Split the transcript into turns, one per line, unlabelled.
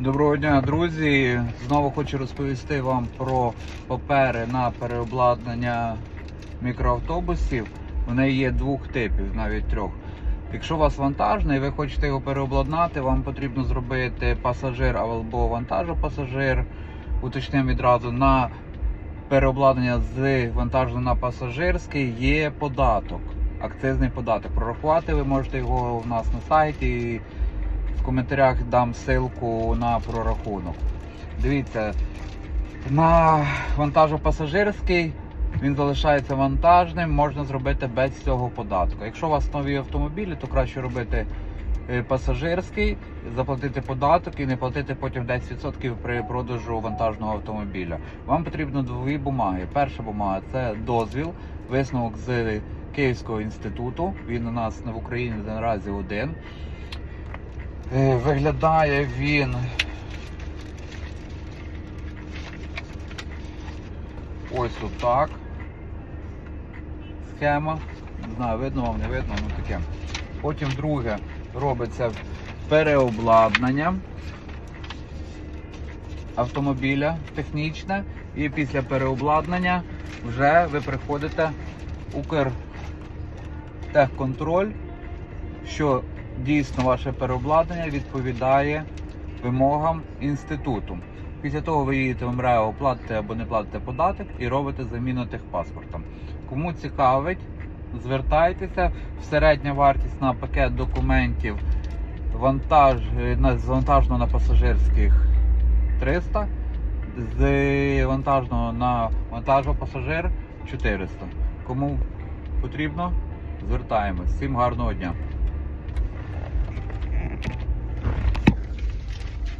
Доброго дня, друзі! Знову хочу розповісти вам про папери на переобладнання мікроавтобусів. Вони є двох типів, навіть трьох. Якщо у вас вантажний, і ви хочете його переобладнати, вам потрібно зробити пасажир або вантажопасажир. Уточнимо відразу на переобладнання з вантажного на пасажирський є податок, акцизний податок. Прорахувати ви можете його у нас на сайті. В коментарях дам ссылку на прорахунок. Дивіться, на вантажопасажирський він залишається вантажним, можна зробити без цього податку. Якщо у вас нові автомобілі, то краще робити е, пасажирський, заплатити податок і не платити потім 10% при продажу вантажного автомобіля. Вам потрібно дві бумаги. Перша бумага це дозвіл, висновок з Київського інституту. Він у нас в Україні наразі один. Е, Виглядає він. Ось отак. Схема. Не знаю, видно вам, не видно, ну таке. Потім друге робиться переобладнання автомобіля технічне. І після переобладнання вже ви приходите Укртехконтроль, що дійсно ваше переобладнання відповідає вимогам інституту. Після того ви їдете в МРЕО, платите або не платите податок і робите заміну техпаспорта. Кому цікавить, звертайтеся. Середня вартість на пакет документів вантаж, з вантажного на пасажирських 300, з вантажного на вантажопасажир 400. Кому потрібно, звертаємось. Всім гарного дня!